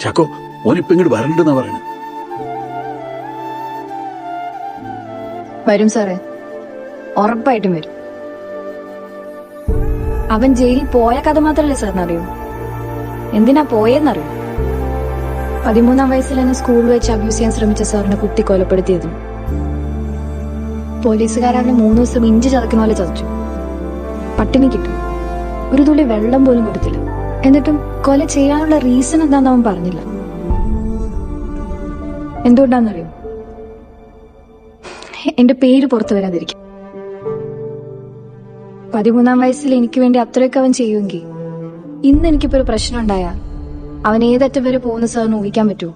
ചക്കോ ഓനിപ്പോ ഇങ്ങോട്ട് വരണ്ടെന്നാ പറയണത് വരും സാറേ. ഉറപ്പായിട്ടും വരും. അവൻ ജയിലിൽ പോയ കഥ മാത്രല്ലേ സാറിന് അറിയൂ എന്തിനാ പോയെന്നറിയൂ? പതിമൂന്നാം വയസ്സിൽ എന്നെ സ്കൂളിൽ വെച്ച് അബ്യൂസ് ചെയ്യാൻ ശ്രമിച്ച സാറിനെ കുത്തി കൊലപ്പെടുത്തിയതും. പോലീസുകാരവനെ മൂന്ന് ദിവസം ഇഞ്ചി ചതക്കുന്ന പോലെ ചതച്ചു. പട്ടിണി കിട്ടും. ഒരു തുള്ളി വെള്ളം പോലും കൊടുത്തില്ല. എന്നിട്ടും കൊല ചെയ്യാനുള്ള റീസൺ എന്താന്ന് അവൻ പറഞ്ഞില്ല. എന്തുകൊണ്ടാണെന്നറിയോ? എന്റെ പേര് പുറത്തു വരാതിരിക്കും. പതിമൂന്നാം വയസ്സിൽ എനിക്ക് വേണ്ടി അത്രയൊക്കെ അവൻ ചെയ്യുമെങ്കിൽ ഇന്ന് എനിക്കിപ്പോ ഒരു പ്രശ്നം ഉണ്ടായാൽ അവൻ ഏതറ്റം വരെ പോകുന്ന സാറിന് ഊഹിക്കാൻ പറ്റുമോ?